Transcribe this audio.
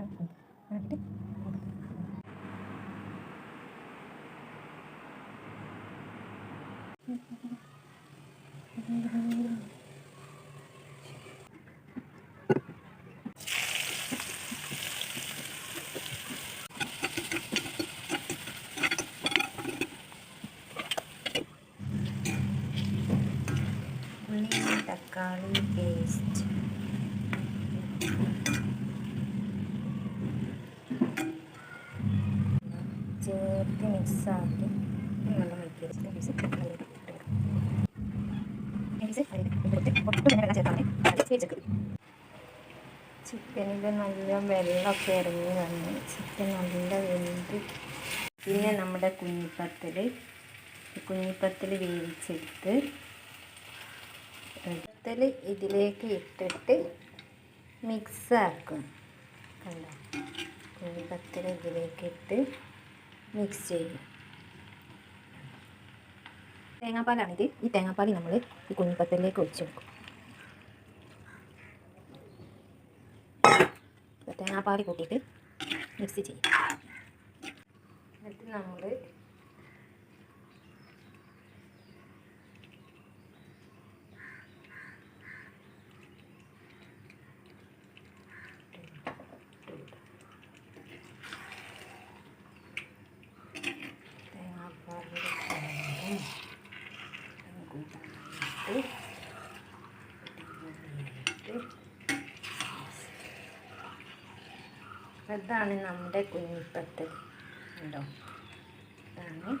എന്നിട്ട് ഉള്ളി ചേർത്ത് മിക്സാക്കി നല്ല ചിക്കനിൽ നല്ല വെള്ളമൊക്കെ ഇറങ്ങി വന്ന്. ചിക്കൻ നല്ല വെന്ത്. പിന്നെ നമ്മുടെ കുഞ്ഞിപ്പത്തൽ. കുഞ്ഞിപ്പത്തൽ വേവിച്ചെടുത്ത് പത്തൽ ഇതിലേക്ക് ഇട്ടിട്ട് മിക്സാക്കും കണ്ടോ? കുഞ്ഞിപ്പത്തൽ ഇതിലേക്ക് ഇട്ട് മിക്സ് ചെയ്യും. തേങ്ങാപ്പാലാണിത്. ഈ തേങ്ങാപ്പാൽ നമ്മൾ ഈ കുഞ്ഞിപ്പത്തലിലേക്ക് ഒഴിച്ച് കൊടുക്കും. അപ്പോൾ തേങ്ങാപ്പാൽ കൂട്ടിയിട്ട് മിക്സ് ചെയ്യും. എന്നിട്ട് നമ്മൾ അതാണ് നമ്മുടെ കുഞ്ഞിപ്പത്ത്. ഉണ്ടോ? ഇതാണ്.